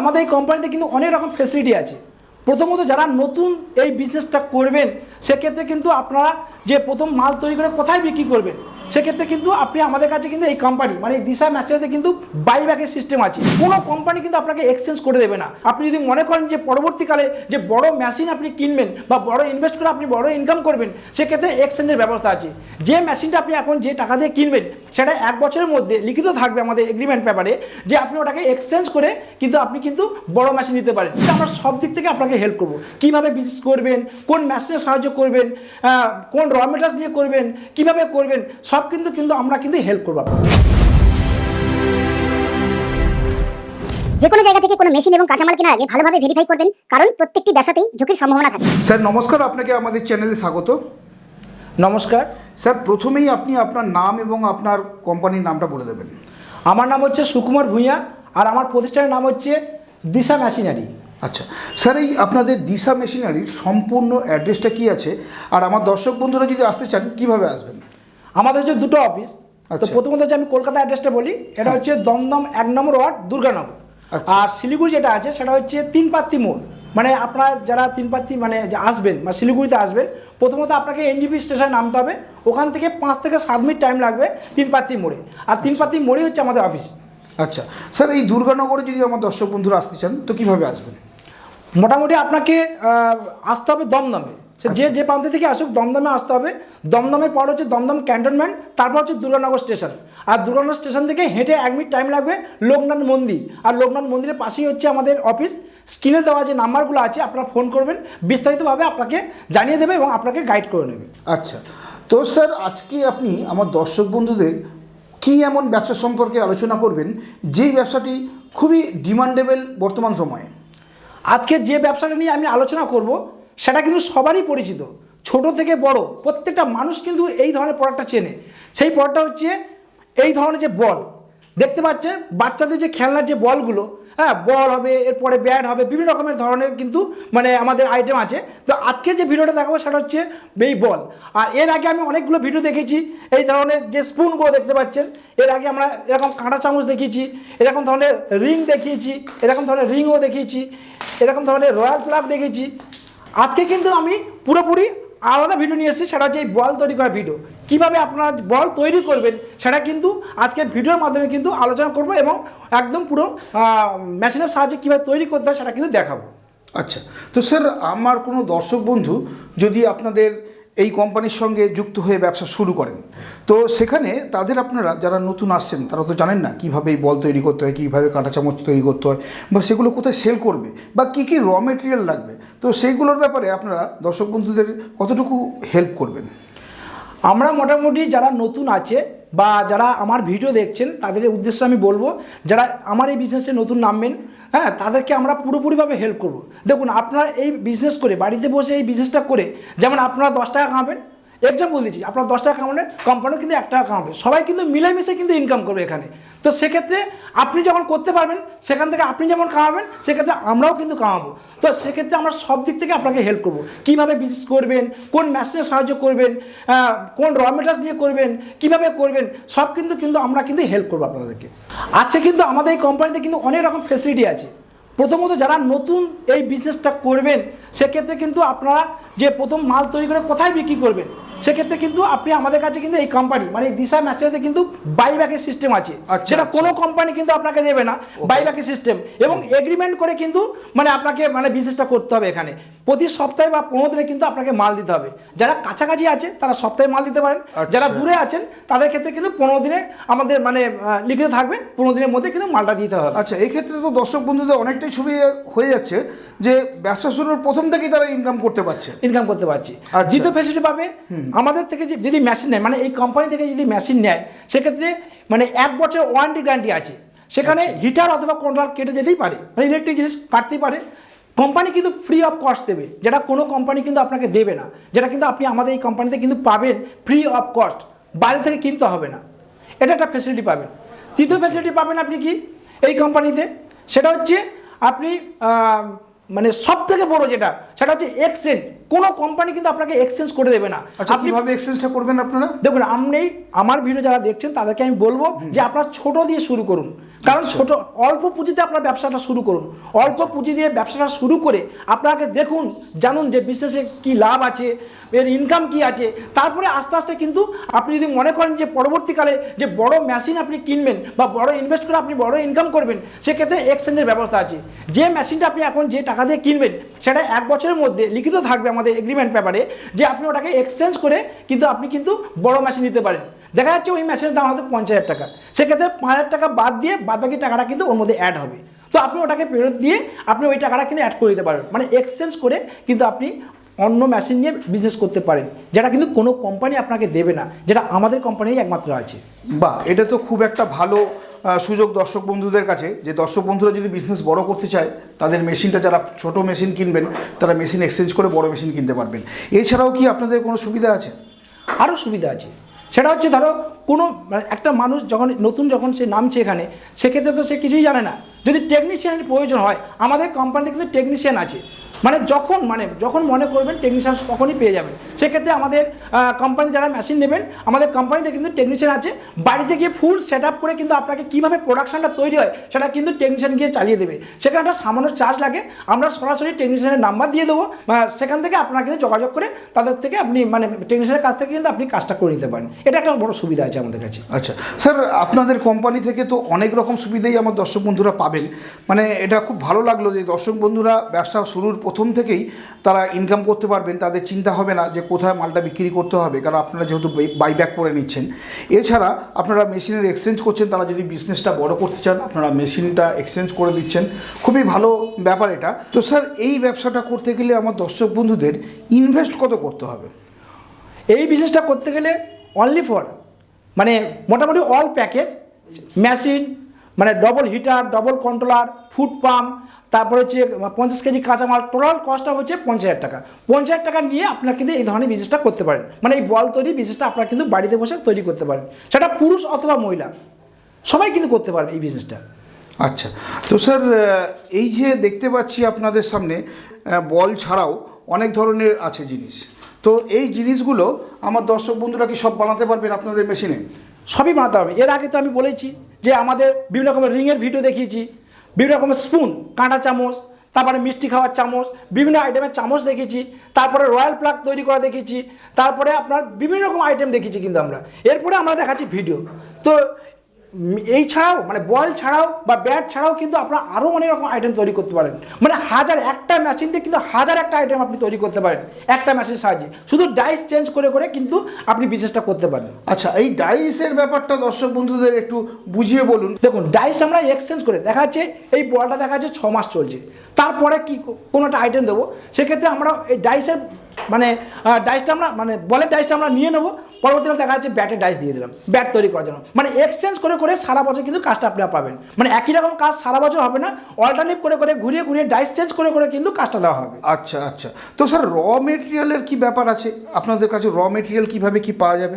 আমাদের এই কোম্পানিতে কিন্তু অনেক রকম ফেসিলিটি আছে। প্রথমত যারা নতুন এই বিজনেসটা করবেন, সেক্ষেত্রে কিন্তু আপনারা যে প্রথম মাল তৈরি করে কোথায় বিক্রি করবেন সেক্ষেত্রে কিন্তু আপনি আমাদের কাছে কিন্তু এই কোম্পানি মানে দিশা ম্যাচেতে কিন্তু বাই ব্যাকের সিস্টেম আছে। কোনো কোম্পানি কিন্তু আপনাকে এক্সচেঞ্জ করে দেবে না। আপনি যদি মনে করেন যে পরবর্তীকালে যে বড় মেশিন আপনি কিনবেন বা বড় ইনভেস্ট করে আপনি বড় ইনকাম করবেন, সেক্ষেত্রে এক্সচেঞ্জের ব্যবস্থা আছে। যে মেশিনটা আপনি এখন যে টাকা দিয়ে কিনবেন, সেটা এক বছরের মধ্যে লিখিত থাকবে আমাদের এগ্রিমেন্ট পেপারে যে আপনি ওটাকে এক্সচেঞ্জ করে কিন্তু আপনি কিন্তু বড় মেশিন নিতে পারেন। আমরা সব দিক থেকে আপনাকে হেল্প করব। কীভাবে বিজনেস করবেন, কোন মেশিনের সাহায্য করবেন কোন র মেটারিয়ালস নিয়ে করবেন, কীভাবে করবেন, সব কিন্তু কিন্তু আমরা কিন্তু হেল্প করব। যে কোনো জায়গা থেকে কোনো মেশিন এবং কাঁচামাল কেনার আগে ভালোভাবে ভেরিফাই করবেন কারণ প্রত্যেকটি ব্যবসাতেই ঝুঁকির সম্ভাবনা থাকে। স্যার নমস্কার আপনাকে আমাদের চ্যানেলে স্বাগত। নমস্কার। স্যার প্রথমেই আপনি আপনার নাম এবং আপনার কোম্পানির নামটা বলে দেবেন। আমার নাম হচ্ছে সুকুমার ভূঁইয়া আর আমার প্রতিষ্ঠানের নাম হচ্ছে দিশা মেশিনারি আচ্ছা স্যার এই আপনাদের দিশা মেশিনারির সম্পূর্ণ অ্যাড্রেসটা কি আছে? আর আমার দর্শক বন্ধুরা যদি আসতে চান কীভাবে আসবেন? আমাদের হচ্ছে দুটো অফিস তো আচ্ছা। প্রথমত হচ্ছে আমি কলকাতা অ্যাড্রেসটা বলি এটা হচ্ছে দমদম এক নম্বর ওয়ার্ড দুর্গানগর। আচ্ছা। আর শিলিগুড়ি যেটা আছে সেটা হচ্ছে তিন পাত্তি মোড়। মানে আপনারা যারা তিন পাত্তি মানে যে আসবেন বা শিলিগুড়িতে আসবেন প্রথমত আপনাকে এনজিপি স্টেশনে নামতে হবে। ওখান থেকে পাঁচ থেকে সাত মিনিট টাইম লাগবে তিন পাত্তি মোড়ে। আর তিন পাত্তি মোড়েই হচ্ছে আমাদের অফিস আচ্ছা। স্যার এই দুর্গানগরে যদি আমার দর্শক বন্ধুরা আসতে চান তো কীভাবে আসবেন? মোটামুটি আপনাকে আসতে হবে দমদমে। সে যে যে প্রান্ত থেকে আসুক দমদমে আসতে হবে। দমদমের পর হচ্ছে দমদম ক্যান্টনমেন্ট তারপর হচ্ছে দুর্গানগর স্টেশন। আর দুর্গানগর স্টেশন থেকে হেঁটে এক মিনিট টাইম লাগবে লোকনাথ মন্দির। আর লোকনাথ মন্দিরের পাশেই হচ্ছে আমাদের অফিস স্ক্রিনে দেওয়া যে নাম্বারগুলো আছে আপনারা ফোন করবেন বিস্তারিতভাবে আপনাকে জানিয়ে দেবে এবং আপনাকে গাইড করে নেবে। আচ্ছা। তো স্যার আজকে আপনি আমার দর্শক বন্ধুদের কি এমন ব্যবসা সম্পর্কে আলোচনা করবেন? যেই ব্যবসাটি খুবই ডিমান্ডেবল বর্তমান সময়ে। আজকে যে ব্যবসাটা নিয়ে আমি আলোচনা করব সেটা কিন্তু সবারই পরিচিত। ছোট থেকে বড়, প্রত্যেকটা মানুষ কিন্তু এই ধরনের প্রোডাক্টটা চেনে। সেই প্রোডাক্টটা হচ্ছে এই ধরনের যে বল। দেখতে পাচ্ছেন, বাচ্চাদের যে খেলনার যে বলগুলো হ্যাঁ বল হবে, এরপরে ব্যাট হবে, বিভিন্ন রকমের ধরনের কিন্তু মানে আমাদের আইটেম আছে। তো আজকে যে ভিডিওটা দেখাবো সেটা হচ্ছে এই বল। আর এর আগে আমি অনেকগুলো ভিডিও দেখেছি, এই ধরনের যে স্পুনগুলো দেখতে পাচ্ছেন, এর আগে আমরা এরকম কাঁটা চামচ দেখিয়েছি, এরকম ধরনের রিং দেখিয়েছি, এরকম ধরনের রিংও দেখিয়েছি, এরকম ধরনের রয়্যাল প্লাগ দেখেছি। আজকে কিন্তু আমি পুরোপুরি আলাদা ভিডিও নিয়ে এসেছি, সেটা হচ্ছে এই বল তৈরি করা ভিডিও কীভাবে আপনারা বল তৈরি করবেন, সেটা কিন্তু আজকে ভিডিওর মাধ্যমে কিন্তু আলোচনা করব এবং একদম পুরো মেশিনের সাহায্যে কীভাবে তৈরি করতে হয় সেটা কিন্তু দেখাবো। আচ্ছা তো স্যার আমার কোনো দর্শক বন্ধু যদি আপনাদের এই কোম্পানির সঙ্গে যুক্ত হয়ে ব্যবসা শুরু করেন। তো সেখানে তাদের আপনারা যারা নতুন আসছেন, তারা তো জানেন না কীভাবে এই বল তৈরি করতে হয়, কীভাবে কাঁটা চামচ তৈরি করতে হয় বা সেগুলো কোথায় সেল করবে বা কী কী র মেটেরিয়াল লাগবে। তো সেইগুলোর ব্যাপারে আপনারা দর্শক বন্ধুদের কতটুকু হেল্প করবেন? আমরা মোটামুটি যারা নতুন আছে বা যারা আমার ভিডিও দেখছেন, তাদের উদ্দেশ্যে আমি বলব, যারা আমার এই বিজনেসে নতুন নামবেন হ্যাঁ তাদেরকে আমরা পুরোপুরিভাবে হেল্প করব। দেখুন, আপনারা এই বিজনেস করে, বাড়িতে বসে এই বিজনেসটা করে, যেমন আপনারা দশ টাকা কামাবেন এক্সাম্পল দিচ্ছি। আপনার দশ টাকা কামাবেন কোম্পানিও কিন্তু এক টাকা কামাবে। সবাই কিন্তু মিলেমিশে কিন্তু ইনকাম করবে এখানে। তো সেক্ষেত্রে আপনি যখন করতে পারবেন, সেখান থেকে আপনি যেমন কামাবেন, সেক্ষেত্রে আমরাও কিন্তু কামাবো। তো সেক্ষেত্রে আমরা সব দিক থেকে আপনাকে হেল্প করব। কীভাবে বিজনেস করবেন, কোন মেশিনের সাহায্য করবেন কোন র মেটারিয়ালস নিয়ে করবেন, কীভাবে করবেন, সব কিন্তু কিন্তু আমরা কিন্তু হেল্প করব আপনাদেরকে। আজকে কিন্তু আমাদের এই কোম্পানিতে কিন্তু অনেক রকম ফেসিলিটি আছে। প্রথমত যারা নতুন এই বিজনেসটা করবেন, সেক্ষেত্রে কিন্তু আপনারা যে প্রথম মাল তৈরি করে কোথায় বিক্রি করবেন সেক্ষেত্রে কিন্তু আপনি আমাদের কাছে কিন্তু এই কোম্পানি মানে দিশা ম্যাচেতে কিন্তু বাই ব্যাকের সিস্টেম আছে। আচ্ছা, সেটা আচ্ছা। কোনো কোম্পানি কিন্তু আপনাকে দেবে না বাই ব্যাকের সিস্টেম এবং এগ্রিমেন্ট করে কিন্তু মানে আপনাকে মানে বিজনেসটা করতে হবে এখানে। প্রতি সপ্তাহে বা পনেরো দিনে কিন্তু আপনাকে মাল দিতে হবে। যারা কাছাকাছি আছে তারা সপ্তাহে মাল দিতে পারেন। আচ্ছা। যারা দূরে আছেন তাদের ক্ষেত্রে কিন্তু পনেরো দিনে আমাদের মানে লিখিত থাকবে। পনেরো দিনের মধ্যে কিন্তু মালটা দিতে হবে। আচ্ছা এই ক্ষেত্রে তো দর্শক বন্ধুদের অনেকটাই ছবি হয়ে যাচ্ছে যে ব্যবসা শুরুর প্রথম থেকেই তারা ইনকাম করতে পারছে। ইনকাম করতে পারছি। দ্বিতীয় ফেসিলিটি পাবে। আমাদের থেকে যে- যদি মেশিন নেয় মানে এই কোম্পানি থেকে যদি মেশিন নেয় সেক্ষেত্রে মানে এক বছর ওয়ারেন্টি গ্যারান্টি আছে। সেখানে আচ্ছা। হিটার অথবা কন্ট্রোল কেটে যেতেই পারে। মানে ইলেকট্রিক জিনিস কাটতেই পারে। কোম্পানি কিন্তু ফ্রি অফ কস্ট দেবে। যেটা কোনো কোম্পানি কিন্তু আপনাকে দেবে না। যেটা কিন্তু আপনি আমাদের এই কোম্পানিতে কিন্তু পাবেন ফ্রি অফ কস্ট বাইরে থেকে কিনতে হবে না। এটা একটা ফেসিলিটি পাবেন। তৃতীয় ফেসিলিটি পাবেন আপনি কি? এই কোম্পানিতে সেটা হচ্ছে আপনি মানে সব থেকে বড় যেটা সেটা হচ্ছে এক্সচেঞ্জ কোনো কোম্পানি কিন্তু আপনাকে এক্সচেঞ্জ করে দেবে না। আচ্ছা আপনি কীভাবে এক্সচেঞ্জটা করবেন আপনারা? দেখুন আপনি আমার ভিডিও যারা দেখছেন তাদেরকে আমি বলব যে আপনার ছোট দিয়ে শুরু করুন। কারণ ছোট অল্প পুঁজিতে আপনার ব্যবসাটা শুরু করুন। অল্প পুঁজি দিয়ে ব্যবসাটা শুরু করে আপনাকে দেখুন জানুন যে বিজনেসে কি লাভ আছে এর ইনকাম কি আছে। তারপরে আস্তে আস্তে কিন্তু আপনি যদি মনে করেন যে পরবর্তীকালে যে বড় মেশিন আপনি কিনবেন বা বড় ইনভেস্ট করে আপনি বড় ইনকাম করবেন সেক্ষেত্রে এক্সচেঞ্জের ব্যবস্থা আছে। যে মেশিনটা আপনি এখন যে টাকা দিয়ে কিনবেন সেটা এক বছরের মধ্যে লিখিত থাকবে আমাদের এগ্রিমেন্ট পেপারে যে আপনি ওটাকে এক্সচেঞ্জ করে কিন্তু আপনি কিন্তু বড় মেশিন নিতে পারেন। দেখা যাচ্ছে ওই মেশিনের দাম হয়তো পঞ্চাশ হাজার টাকা। সেক্ষেত্রে পাঁচ হাজার টাকা বাদ দিয়ে বাদ বাকি টাকাটা কিন্তু ওর মধ্যে অ্যাড হবে। তো আপনি ওটাকে ফেরত দিয়ে আপনি ওই টাকাটা কিন্তু অ্যাড করে দিতে পারেন মানে এক্সচেঞ্জ করে কিন্তু আপনি অন্য মেশিন নিয়ে বিজনেস করতে পারেন, যেটা কিন্তু কোনো কোম্পানি আপনাকে দেবে না, যেটা আমাদের কোম্পানি একমাত্র আছে। বা এটা তো খুব একটা ভালো সুযোগ দর্শক বন্ধুদের কাছে যে দর্শক বন্ধুরা যদি বিজনেস বড় করতে চায়, তাদের মেশিনটা যারা ছোট মেশিন কিনবেন, তারা মেশিন এক্সচেঞ্জ করে বড় মেশিন কিনতে পারবেন। এছাড়াও কি আপনাদের কোনো সুবিধা আছে? আরও সুবিধা আছে। সেটা হচ্ছে ধরো, কোনো মানে একটা মানুষ যখন, নতুন যখন সে নামছে এখানে, সেক্ষেত্রে তো সে কিছুই জানে না। যদি টেকনিশিয়ানের প্রয়োজন হয়, আমাদের কোম্পানিতে কিন্তু টেকনিশিয়ান আছে। মানে যখন মানে যখন মনে করবেন টেকনিশিয়ান তখনই পেয়ে যাবেন। সেক্ষেত্রে আমাদের কোম্পানি যারা মেশিন নেবেন, আমাদের কোম্পানিতে কিন্তু টেকনিশিয়ান আছে। বাড়িতে গিয়ে ফুল সেট করে কিন্তু আপনাকে কীভাবে প্রোডাকশানটা তৈরি হয়, সেটা কিন্তু টেকনিশিয়ান গিয়ে চালিয়ে দেবে। সেখানে একটা সামান্য চার্জ লাগে। আমরা সরাসরি টেকনিশিয়ানের নাম্বার দিয়ে দেবো। সেখান থেকে আপনারা কিন্তু যোগাযোগ করে তাদের থেকে আপনি মানে টেকনিশিয়ানের কাছ থেকে কিন্তু আপনি কাজটা করে নিতে পারেন। এটা একটা বড় সুবিধা আছে আমাদের কাছে। আচ্ছা স্যার, আপনাদের কোম্পানি থেকে তো অনেক রকম সুবিধাই আমার দর্শক বন্ধুরা পাবেন। মানে এটা খুব ভালো লাগল যে দর্শক বন্ধুরা ব্যবসা শুরুর প্রথম থেকেই তারা ইনকাম করতে পারবেন, তাদের চিন্তা হবে না যে কোথায় মালটা বিক্রি করতে হবে, কারণ আপনারা যেহেতু বাইব্যাক করে নিচ্ছেন। এছাড়া আপনারা মেশিনের এক্সচেঞ্জ করছেন, তারা যদি বিজনেসটা বড় করতে চান, আপনারা মেশিনটা এক্সচেঞ্জ করে দিচ্ছেন। খুবই ভালো ব্যাপার এটা। তো স্যার, এই ব্যবসাটা করতে গেলে আমার দর্শক বন্ধুদের ইনভেস্ট কত করতে হবে? এই বিজনেসটা করতে গেলে অনলি ফর মানে মোটামুটি অল প্যাকেজ মেশিন মানে double heater double controller food pump তারপরে হচ্ছে পঞ্চাশ কেজি কাঁচামাল টোটাল কস্টটা হচ্ছে পঞ্চাশ হাজার টাকা। পঞ্চাশ হাজার টাকা নিয়ে আপনারা কিন্তু এই ধরনের বিজনেসটা করতে পারেন। মানে এই বল তৈরি বিজনেসটা আপনারা কিন্তু বাড়িতে বসে তৈরি করতে পারেন। সেটা পুরুষ অথবা মহিলা সবাই কিন্তু করতে পারবে এই বিজনেসটা আচ্ছা তো স্যার এই যে দেখতে পাচ্ছি আপনাদের সামনে বল ছাড়াও অনেক ধরনের আছে জিনিস। তো এই জিনিসগুলো আমার দর্শক বন্ধুরা কি সব বানাতে পারবেন আপনাদের মেশিনে সবই বানাতে হবে। এর আগে তো আমি বলেছি যে আমাদের বিভিন্ন রকমের রিংয়ের ভিডিও দেখিয়েছি, বিভিন্ন রকমের স্পুন কাঁটা চামচ, তারপরে মিষ্টি খাওয়ার চামচ, বিভিন্ন আইটেমের চামচ দেখেছি তারপরে রয়্যাল প্লাক তৈরি করা দেখেছি তারপরে আপনার বিভিন্ন রকম আইটেম দেখেছি কিন্তু আমরা। এরপরে আমরা দেখাচ্ছি ভিডিও তো এই ছাড়াও মানে বল ছাড়াও বা ব্যাট ছাড়াও কিন্তু আপনারা আরও অনেক রকম আইটেম তৈরি করতে পারেন। মানে হাজার একটা মেশিন দিয়ে কিন্তু হাজার একটা আইটেম আপনি তৈরি করতে পারেন একটা মেশিনের সাহায্যে। শুধু ডাইস চেঞ্জ করে করে কিন্তু আপনি বিজনেসটা করতে পারেন। আচ্ছা এই ডাইসের ব্যাপারটা দর্শক বন্ধুদের একটু বুঝিয়ে বলুন। দেখুন ডাইস আমরা এক্সচেঞ্জ করে দেখা যাচ্ছে এই বলটা দেখা যাচ্ছে ছ মাস চলছে। তারপরে কি কোনো একটা আইটেম দেবো সেক্ষেত্রে আমরা এই ডাইসের মানে ডাইসটা আমরা মানে বলের ডাইসটা আমরা নিয়ে নেব পরবর্তীকালে দেখা যাচ্ছে ব্যাটের ডাইস দিয়ে দিলাম ব্যাট তৈরি করার জন্য। মানে এক্সচেঞ্জ করে করে সারা বছর কিন্তু কাজটা আপনি পাবেন। মানে একই রকম কাজ সারা বছর হবে না অল্টারনেট করে করে ঘুরিয়ে ঘুরিয়ে ডাইস চেঞ্জ করে করে কিন্তু কাজটা দেওয়া হবে। আচ্ছা আচ্ছা। তো স্যার র মেটেরিয়ালের কি ব্যাপার আছে? আপনাদের কাছে র মেটেরিয়াল কীভাবে কি পাওয়া যাবে?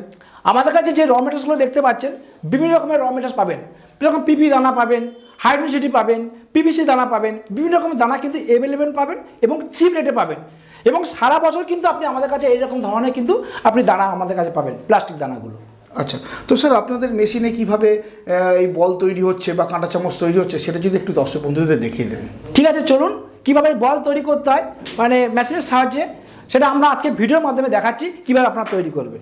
আমাদের কাছে যে র মেটেরিয়ালসগুলো দেখতে পাচ্ছেন বিভিন্ন রকমের র মেটেরিয়ালস পাবেন। যেরকম পিপি দানা পাবেন হাইড্রোসিটি পাবেন পিভিসি দানা পাবেন বিভিন্ন রকম দানা কিন্তু অ্যাভেলেবেল পাবেন এবং চিপ রেটে পাবেন। এবং সারা বছর কিন্তু আপনি আমাদের কাছে এইরকম ধরনের কিন্তু আপনি দানা আমাদের কাছে পাবেন প্লাস্টিক দানাগুলো। আচ্ছা তো স্যার আপনাদের মেশিনে কীভাবে এই বল তৈরি হচ্ছে বা কাঁটা চামচ তৈরি হচ্ছে সেটা যদি একটু দর্শক বন্ধুদের দেখিয়ে দেবেন ঠিক আছে চলুন কীভাবে বল তৈরি করতে হয় মানে মেশিনের সাহায্যে সেটা আমরা আজকে ভিডিওর মাধ্যমে দেখাচ্ছি কীভাবে আপনারা তৈরি করবেন।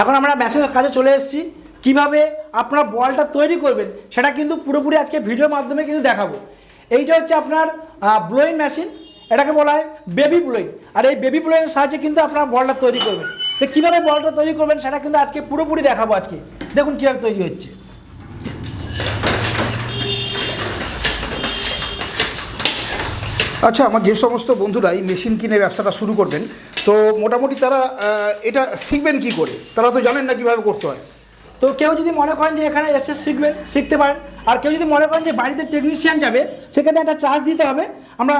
এখন আমরা মেশিনের কাছে চলে এসেছি। কীভাবে আপনার বলটা তৈরি করবেন, সেটা কিন্তু পুরোপুরি আজকে ভিডিওর মাধ্যমে কিন্তু দেখাবো। এইটা হচ্ছে আপনার ব্লোয়িং মেশিন এটাকে বলা হয় বেবি ব্লোয়িং আর এই বেবি ব্লোয়িংয়ের সাহায্যে কিন্তু আপনার বলটা তৈরি করবেন। তো কীভাবে বলটা তৈরি করবেন, সেটা কিন্তু আজকে পুরোপুরি দেখাবো আজকে। দেখুন কীভাবে তৈরি হচ্ছে। আচ্ছা আমার যে সমস্ত বন্ধুরা এই মেশিন কিনে ব্যবসাটা শুরু করবেন, তো মোটামুটি তারা এটা শিখবেন কি করে? তারা তো জানেন না কীভাবে করতে হয়। তো কেউ যদি মনে করেন যে এখানে এসে শিখবেন শিখতে পারেন, আর কেউ যদি মনে করেন যে বাড়িতে টেকনিশিয়ান যাবে, সেক্ষেত্রে একটা চার্জ দিতে হবে। আমরা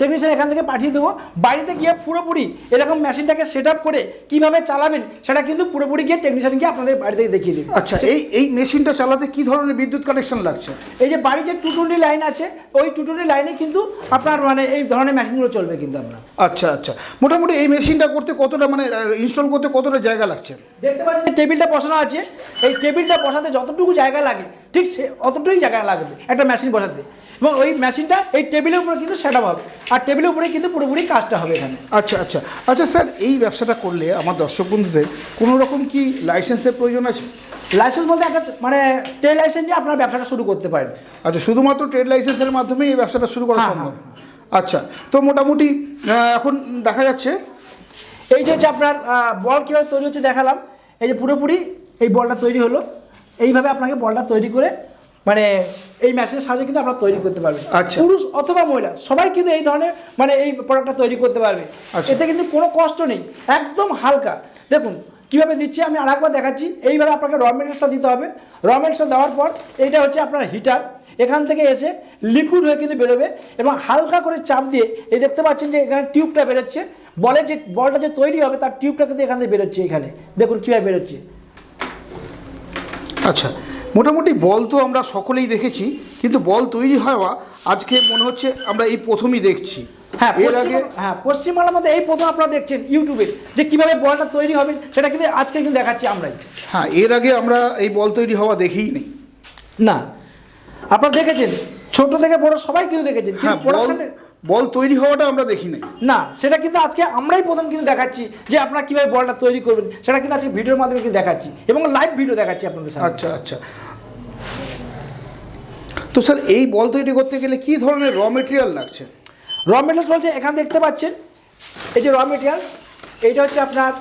টেকনিশিয়ান এখান থেকে পাঠিয়ে দেবো। বাড়িতে গিয়ে পুরোপুরি এরকম মেশিনটাকে সেট আপ করে কীভাবে চালাবেন সেটা কিন্তু পুরোপুরি গিয়ে টেকনিশিয়ান গিয়ে আপনাদের বাড়িতে দেখিয়ে দেবে। আচ্ছা এই এই মেশিনটা চালাতে কি ধরনের বিদ্যুৎ কানেকশন লাগছে? এই যে বাড়ির যে টুটুনি লাইন আছে ওই টুটুনি লাইনে কিন্তু আপনার মানে এই ধরনের মেশিনগুলো চলবে কিন্তু আপনার। আচ্ছা আচ্ছা। মোটামুটি এই মেশিনটা করতে কতটা মানে ইনস্টল করতে কতটা জায়গা লাগছে? দেখতে পাচ্ছেন যে টেবিলটা বসানো আছে এই টেবিলটা বসাতে যতটুকু জায়গা লাগে ঠিক সে অতটুকুই জায়গা লাগবে একটা মেশিন বসাতে। এবং ওই মেশিনটা এই টেবিলের উপরে কিন্তু সেট হবে। আর টেবিলের উপরে কিন্তু পুরোপুরি কাজটা হবে এখানে। আচ্ছা আচ্ছা। আচ্ছা স্যার এই ব্যবসাটা করলে আমার দর্শক বন্ধুদের কোনো রকম কি লাইসেন্সের প্রয়োজন আছে? লাইসেন্স বলতে একটা মানে ট্রেড লাইসেন্স নিয়ে আপনার ব্যবসাটা শুরু করতে পারেন। আচ্ছা শুধুমাত্র ট্রেড লাইসেন্সের মাধ্যমে এই ব্যবসাটা শুরু করা হ্যাঁ, সম্ভব? আচ্ছা তো মোটামুটি এখন দেখা যাচ্ছে। এই যে হচ্ছে আপনার বল কীভাবে তৈরি হচ্ছে দেখালাম। এই যে পুরোপুরি এই বলটা তৈরি হলো। এইভাবে আপনাকে বলটা তৈরি করে মানে এই মেশিনের সাহায্যে কিন্তু আপনারা তৈরি করতে পারবেন। আচ্ছা। পুরুষ অথবা মহিলা সবাই কিন্তু এই ধরনের মানে এই প্রোডাক্টটা তৈরি করতে পারবে। আচ্ছা। এতে কিন্তু কোনো কষ্ট নেই একদম হালকা। দেখুন কীভাবে দিচ্ছি আমি আরেকবার দেখাচ্ছি। এইভাবে আপনাকে র মেটেরিয়ালসটা দিতে হবে। র মেটেরিয়ালসটা দেওয়ার পর এইটা হচ্ছে আপনার হিটার এখান থেকে এসে লিকুইড হয়ে কিন্তু বেরোবে এবং হালকা করে চাপ দিয়ে এই দেখতে পাচ্ছেন যে এখানে টিউবটা বেরোচ্ছে। বলের যে বলটা যে তৈরি হবে তার টিউবটা কিন্তু এখান থেকে বেরোচ্ছে এখানে। দেখুন কীভাবে বেরোচ্ছে। আচ্ছা। মোটামুটি বল তো আমরা সকলেই দেখেছি কিন্তু বল তৈরি হওয়া আজকে মনে হচ্ছে আমরা এই প্রথমই দেখছি। হ্যাঁ এর আগে হ্যাঁ পশ্চিমবাংলার মধ্যে এই প্রথম আপনারা দেখছেন ইউটিউবে যে কীভাবে বলটা তৈরি হবে সেটা কিন্তু আজকে কিন্তু দেখাচ্ছি আমরাই। হ্যাঁ এর আগে আমরা এই বল তৈরি হওয়া দেখেই নেই না। আপনারা দেখেছেন ছোট থেকে বড় সবাই কিন্তু দেখেছেন হ্যাঁ বল তৈরি হওয়াটা আমরা দেখি নাই। না সেটা কিন্তু আজকে আমরাই প্রথম কিন্তু দেখাচ্ছি যে আপনারা কীভাবে বলটা তৈরি করবেন। সেটা কিন্তু আজকে ভিডিওর মাধ্যমে কিন্তু দেখাচ্ছি এবং লাইভ ভিডিও দেখাচ্ছি আপনাদের সামনে। আচ্ছা আচ্ছা। তো স্যার এই বল তৈরি করতে গেলে কি ধরনের র মেটেরিয়াল লাগছে? র মেটেরিয়াল বলছে এখানে দেখতে পাচ্ছেন এই যে র মেটেরিয়াল এইটা হচ্ছে আপনার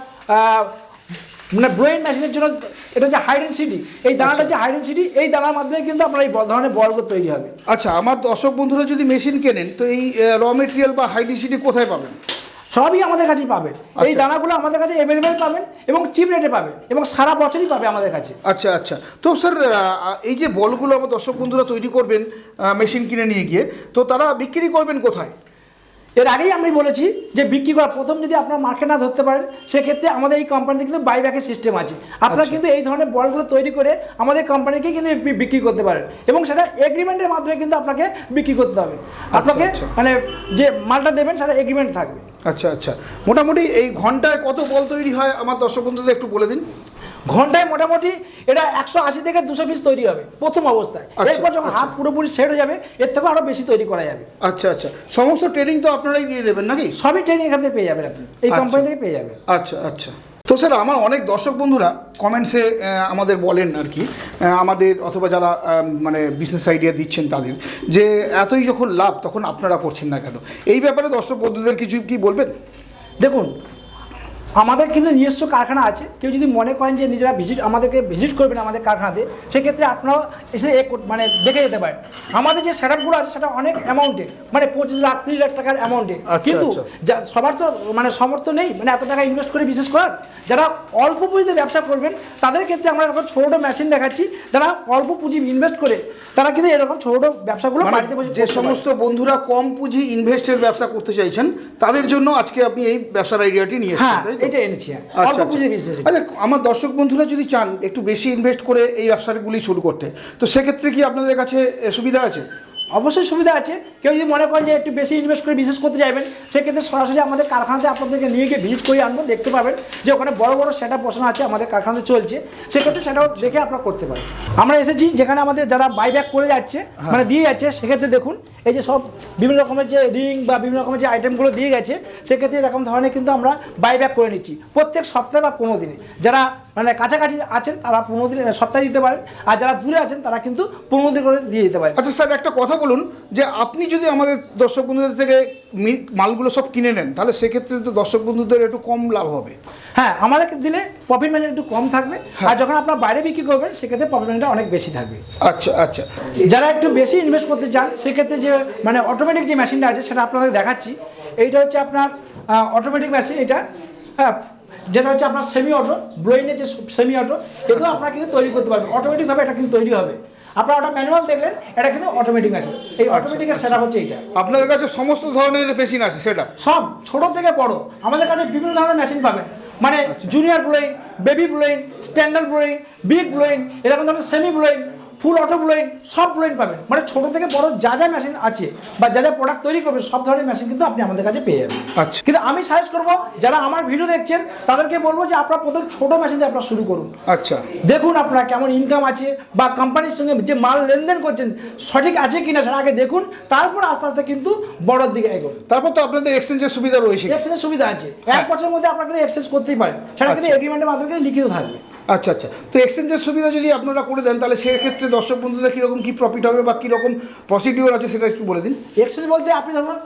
মানে ব্রোয়েন মেশিনের জন্য এটা হচ্ছে হাইডেন সিটি এই দানাটা হচ্ছে হাইডেন সিটি এই দানার মাধ্যমে কিন্তু আপনার এই ধরনের বলগুলো তৈরি হবে। আচ্ছা আমার দর্শক বন্ধুরা যদি মেশিন কেনেন তো এই র মেটেরিয়াল বা হাইডিসিটি কোথায় পাবেন? সবই আমাদের কাছেই পাবেন। এই আচ্ছা। দানাগুলো আমাদের কাছে অ্যাভেলেবেল পাবেন এবং চিপ রেটে পাবেন এবং সারা বছরই পাবে আমাদের কাছে। আচ্ছা আচ্ছা। তো স্যার এই যে বলগুলো আমার দর্শক বন্ধুরা তৈরি করবেন মেশিন কিনে নিয়ে গিয়ে তো তারা বিক্রি করবেন কোথায়? এর আগেই আমি বলেছি যে বিক্রি করা প্রথম যদি আপনার মার্কেট না ধরতে পারেন সেক্ষেত্রে আমাদের এই কোম্পানিতে কিন্তু বাইব্যাকের সিস্টেম আছে আপনারা আচ্ছা। কিন্তু এই ধরনের বলগুলো তৈরি করে আমাদের কোম্পানিকে কিন্তু বিক্রি করতে পারেন এবং সেটা এগ্রিমেন্টের মাধ্যমে কিন্তু আপনাকে বিক্রি করতে হবে আপনাকে আচ্ছা। মানে যে মালটা দেবেন সেটা এগ্রিমেন্ট থাকবে আচ্ছা আচ্ছা। মোটামুটি এই ঘন্টায় কত বল তৈরি হয়? আমার দর্শক বন্ধুদের একটু বলে দিন। ঘন্টায় মোটামুটি এটা একশো আশি থেকে দুশো পিস তৈরি হবে প্রথম অবস্থায়। আচ্ছা, এরপর যখন হাত পুরোপুরি সেট হয়ে যাবে এর থেকেও আরও বেশি তৈরি করা যাবে। আচ্ছা আচ্ছা। সমস্ত ট্রেনিং তো আপনারাই দিয়ে দেবেন নাকি? সবই ট্রেনিং এখান থেকে পেয়ে যাবেন আপনি। এই আচ্ছা। কোম্পানি থেকে পেয়ে যাবেন। আচ্ছা আচ্ছা। তো স্যার, আমার অনেক দর্শক বন্ধুরা কমেন্টসে আমাদের বলেন আর কি আমাদের অথবা যারা মানে বিজনেস আইডিয়া দিচ্ছেন তাদের, যে এতই যখন লাভ তখন আপনারা করছেন না কেন? এই ব্যাপারে দর্শক বন্ধুদের কিছু কি বলবেন? দেখুন আমাদের কিন্তু নিজস্ব কারখানা আছে। কেউ যদি মনে করেন যে নিজেরা ভিজিট আমাদেরকে ভিজিট করবেন আমাদের কারখানাতে সেক্ষেত্রে আপনারা এসে এ কর- মানে দেখে যেতে পারেন। আমাদের যে সেট আছে সেটা অনেক অ্যামাউন্টে মানে পঁচিশ লাখ তিরিশ লাখ টাকার অ্যামাউন্টে আচ্ছা, কিন্তু আচ্ছা। যা সবার তো মানে সমর্থ নেই মানে এত টাকা ইনভেস্ট করে বিশেষ করার। যারা অল্প পুঁজিতে ব্যবসা করবেন তাদের ক্ষেত্রে আমরা এরকম ছোটো মেশিন দেখাচ্ছি যারা অল্প পুঁজি ইনভেস্ট করে তারা কিন্তু এরকম ছোটো ব্যবসাগুলো মানে বাড়িতে বসে যে সমস্ত বন্ধুরা কম পুঁজি ইনভেস্টের ব্যবসা করতে চাইছেন তাদের জন্য আজকে আপনি এই ব্যবসার আইডিয়াটি নিয়ে হ্যাঁ? এটা এনেছি আচ্ছা আচ্ছা। আচ্ছা আমার দর্শক বন্ধুরা যদি চান একটু বেশি ইনভেস্ট করে এই ব্যবসাগুলি শুরু করতে তো সেক্ষেত্রে কি আপনাদের কাছে সুবিধা আছে? অবশ্যই সুবিধা আছে। কেউ যদি মনে করেন যে একটু বেশি ইনভেস্ট করে বিশেষ করতে চাইবেন সেক্ষেত্রে সরাসরি আমাদের কারখানাতে আপনাদেরকে নিয়ে গিয়ে ভিজিট করে আনব দেখতে পাবেন যে ওখানে বড় বড় সেট বসানো আছে আমাদের কারখানাতে চলছে। সেক্ষেত্রে সেটাও দেখে আপনারা করতে পারেন। আমরা এসেছি যেখানে আমাদের যারা বাইব্যাক করে যাচ্ছে মানে দিয়ে যাচ্ছে সেক্ষেত্রে দেখুন এই যে সব বিভিন্ন রকমের যে রিং বা বিভিন্ন রকমের যে আইটেমগুলো দিয়ে গেছে সেক্ষেত্রে এরকম ধরনের কিন্তু আমরা বাইব্যাক করে নিচ্ছি। প্রত্যেক সপ্তাহে বা পনেরো দিনে। যারা মানে কাছাকাছি আছেন তারা পনেরো দিন সপ্তাহে দিতে পারেন। আর যারা দূরে আছেন তারা কিন্তু পনেরো দিন করে দিয়ে দিতে পারেন। আচ্ছা স্যার একটা কথা বলুন যে আপনি যদি আমাদের দর্শক বন্ধুদের থেকে মালগুলো সব কিনে নেন তাহলে সেক্ষেত্রে তো দর্শক বন্ধুদের একটু কম লাভ হবে। হ্যাঁ আমাদেরকে দিলে প্রফিট মার্জিন একটু কম থাকবে। আর যখন আপনার বাইরে বিক্রি করবেন সেক্ষেত্রে প্রফিট মার্জিনটা অনেক বেশি থাকবে। আচ্ছা আচ্ছা। যারা একটু বেশি ইনভেস্ট করতে চান সেক্ষেত্রে যে মানে অটোমেটিক যে মেশিনটা আছে সেটা আপনাদের দেখাচ্ছি। এইটা হচ্ছে আপনার অটোমেটিক মেশিন এটা। হ্যাঁ যেটা হচ্ছে আপনার সেমি অটো ব্লোইনের যে সেমি অটো এগুলো আপনারা কিন্তু তৈরি করতে পারবেন। অটোমেটিকভাবে এটা কিন্তু তৈরি হবে। আপনারা ওটা ম্যানুয়াল দেখলেন এটা কিন্তু অটোমেটিক মেশিন এই আচ্ছা, অটোমেটিকের সেট হচ্ছে এইটা। আপনাদের কাছে সমস্ত ধরনের মেশিন আছে সেটা? সব ছোট থেকে বড়। আমাদের কাছে বিভিন্ন ধরনের মেশিন পাবেন। মানে junior blowing baby blowing standard blowing big blowing এরকম ধরনের semi blowing full auto blowing সব ব্লোয়িং পাবেন। মানে ছোট থেকে বড় যা যা মেশিন আছে বা যা যা প্রোডাক্ট তৈরি করবে সব ধরনের মেশিন কিন্তু আপনি আমাদের কাছে পেয়ে যাবেন। আচ্ছা। কিন্তু আমি সাজেস্ট করব যারা আমার ভিডিও দেখছেন তাদেরকে বলব যে আপনারা প্রথম ছোট মেশিন দিয়ে আপনারা শুরু করুন। আচ্ছা। দেখুন আপনার কেমন ইনকাম আছে বা কোম্পানির সঙ্গে যে মাল লেনদেন করছেন সঠিক আছে কিনা সেটা আগে দেখুন তারপর আস্তে আস্তে কিন্তু বড়োর দিকে এগোন। তারপর তো আপনাদের এক্সচেঞ্জের সুবিধা রয়েছে। এক্সচেঞ্জের সুবিধা আছে। এক হ্যাঁ। বছরের মধ্যে আপনারা কিন্তু এক্সচেঞ্জ করতেই পারেন। সেটা কিন্তু আচ্ছা। এগ্রিমেন্টের মাধ্যমে কিন্তু লিখিত থাকবে। আচ্ছা আচ্ছা। তো এক্সচেঞ্জের সুবিধা যদি আপনারা করে দেন তাহলে সেক্ষেত্রে দর্শক বন্ধুদের কীরকম কী প্রফিট হবে বা কীরকম প্রসিডিওর আছে সেটা একটু বলে দিন। এক্সচেঞ্জ বলতে আপনি ধরুন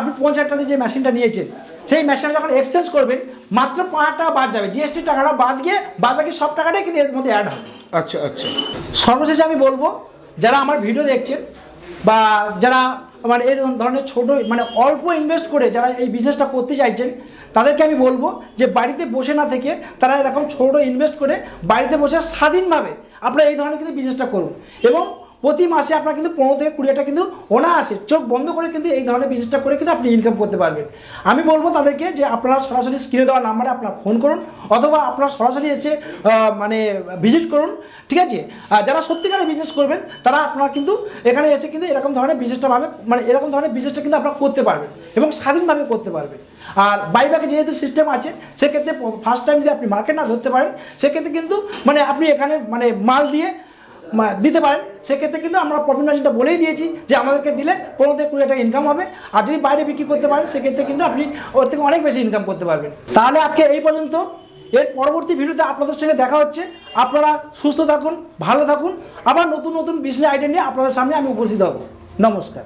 আপনি পঞ্চাশ টাকা দিয়ে যে মেশিনটা নিয়েছেন সেই মেশিনটা যখন এক্সচেঞ্জ করবেন মাত্র পাঁচ টাকা বাদ যাবে। জিএসটি টাকাটা বাদ গিয়ে বাদ বাকি সব টাকাটাই কিন্তু এর মধ্যে অ্যাড হবে। আচ্ছা আচ্ছা। সর্বশেষে আমি বলব যারা আমার ভিডিও দেখছেন বা যারা মানে এই ধরনের ছোট মানে অল্প ইনভেস্ট করে যারা এই বিজনেসটা করতে চাইছেন, তাদেরকে আমি বলব যে বাড়িতে বসে না থেকে তারা এরকম ছোট ইনভেস্ট করে বাড়িতে বসে স্বাধীনভাবে আপনারা এই ধরনের কিন্তু বিজনেসটা করুন। এবং প্রতি মাসে আপনার কিন্তু পনেরো থেকে কুড়ি টাকা কিন্তু অনায়াসে চোখ বন্ধ করে কিন্তু এই ধরনের বিজনেসটা করে কিন্তু আপনি ইনকাম করতে পারবেন। আমি বলব তাদেরকে যে আপনারা সরাসরি স্ক্রিনে দেওয়া নাম্বারে আপনারা ফোন করুন অথবা আপনারা সরাসরি এসে মানে ভিজিট করুন, ঠিক আছে? যারা সত্যিকারের বিজনেস করবেন, তারা আপনারা কিন্তু এখানে এসে কিন্তু এরকম ধরনের বিজনেসটা ভাবে মানে এরকম ধরনের বিজনেসটা কিন্তু আপনারা করতে পারবেন এবং স্বাধীনভাবে করতে পারবেন। আর বাইব্যাকে যেহেতু সিস্টেম আছে, সেক্ষেত্রে ফার্স্ট টাইম যদি আপনি মার্কেট না ধরতে পারেন, সেক্ষেত্রে কিন্তু মানে আপনি এখানে মানে মাল দিয়ে দিতে পারেন। সেক্ষেত্রে কিন্তু আমরা প্রফিট মার্জিনটা বলেই দিয়েছি যে আমাদেরকে দিলে পনেরো থেকে কুড়ি টাকা ইনকাম হবে। আর যদি বাইরে বিক্রি করতে পারেন, সেক্ষেত্রে কিন্তু আপনি ওর থেকে অনেক বেশি ইনকাম করতে পারবেন। তাহলে আজকে এই পর্যন্ত। এর পরবর্তী ভিডিওতে আপনাদের সঙ্গে দেখা হচ্ছে। আপনারা সুস্থ থাকুন, ভালো থাকুন। আবার নতুন নতুন বিজনেস আইডিয়া নিয়ে আপনাদের সামনে আমি উপস্থিত হব। নমস্কার।